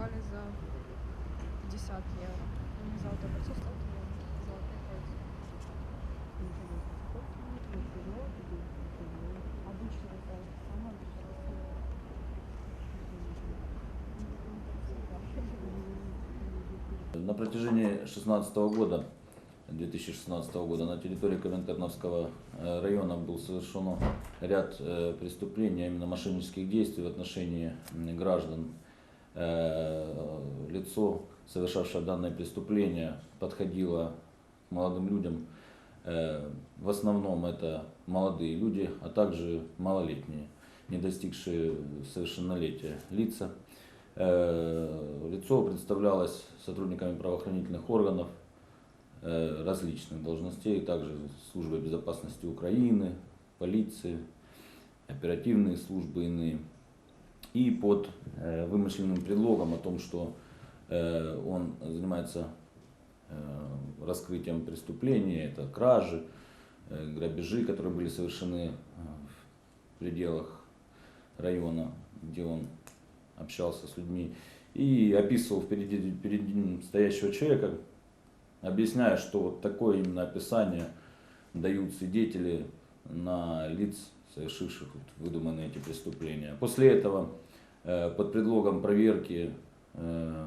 продали за 50 евро. Он мне золотое кольцо стал золотое кольцо. Обычно это самое На протяжении 2016 года, 2016 года на территории Коминтерновского э, района был совершен ряд э, преступлений, а именно мошеннических действий в отношении граждан. Э, Лицо, совершавшее данное преступление, подходило молодым людям. В основном это молодые люди, а также малолетние, не достигшие совершеннолетия лица. Лицо представлялось сотрудниками правоохранительных органов различных должностей, также службы безопасности Украины, полиции, оперативные службы иные. И под э, вымышленным предлогом о том, что э, он занимается э, раскрытием преступлений, это кражи, э, грабежи, которые были совершены э, в пределах района, где он общался с людьми, и описывал впереди, перед ним стоящего человека, объясняя, что вот такое именно описание дают свидетели на лиц, совершивших вот выдуманные эти преступления. После этого э, под предлогом проверки э,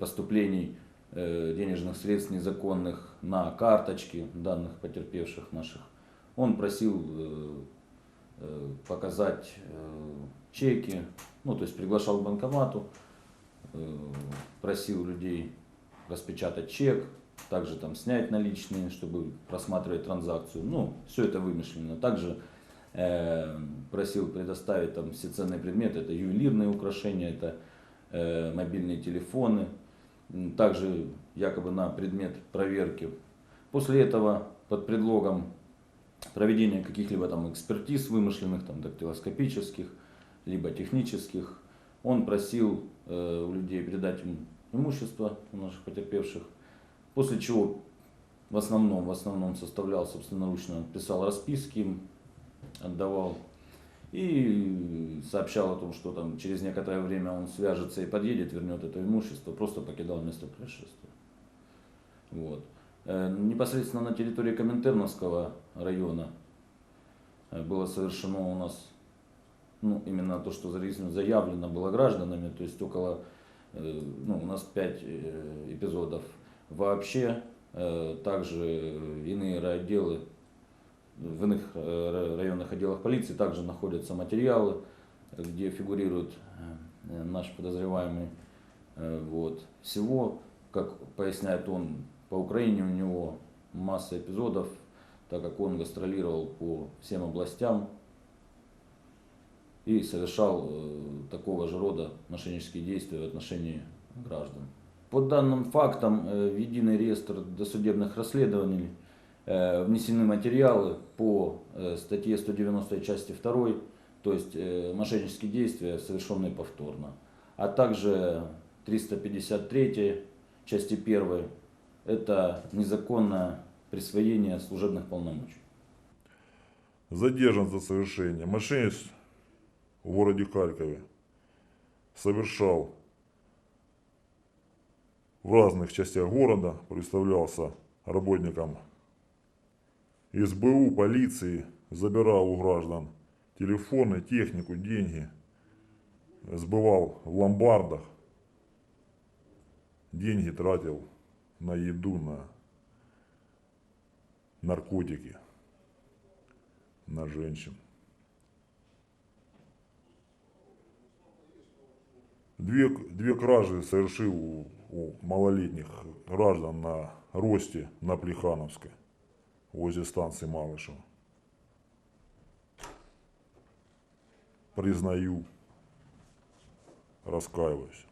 поступлений э, денежных средств незаконных на карточки данных потерпевших наших, он просил показать чеки, ну то есть приглашал к банкомату, просил людей распечатать чек, также там снять наличные, чтобы просматривать транзакцию. Ну, все это вымышленно. Также э, просил предоставить там все ценные предметы, это ювелирные украшения, это э, мобильные телефоны, также якобы на предмет проверки. После этого под предлогом проведения каких-либо там экспертиз вымышленных, там дактилоскопических, либо технических, он просил э, у людей передать им имущество у наших потерпевших, после чего в основном, в основном составлял собственноручно, писал расписки отдавал и сообщал о том, что там через некоторое время он свяжется и подъедет, вернет это имущество, просто покидал место происшествия. Вот. Э, Непосредственно на территории Коминтерновского района э, было совершено у нас, ну, именно то, что заявлено было гражданами, то есть около, ну, у нас пять э, эпизодов вообще, э, также иные райотделы, в иных э, районных отделах полиции также находятся материалы, где фигурирует э, наш подозреваемый. Э, Вот. Всего, как поясняет он, по Украине у него масса эпизодов, так как он гастролировал по всем областям и совершал э, такого же рода мошеннические действия в отношении граждан. По данным фактам э, в единый реестр досудебных расследований э, внесены материалы по статье 190 части 2, то есть мошеннические действия, совершенные повторно, а также 353 части 1, это незаконное присвоение служебных полномочий. задержан за совершение мошенничества в городе Харькове. Совершал в разных частях города, представлялся работником СБУ, полиции, забирал у граждан телефоны, технику, деньги, сбывал в ломбардах, деньги тратил на еду, на наркотики на женщин. Две, две кражи совершил у, у малолетних граждан на Росте, на Плехановской, возле станции Малышева. Признаю, раскаиваюсь.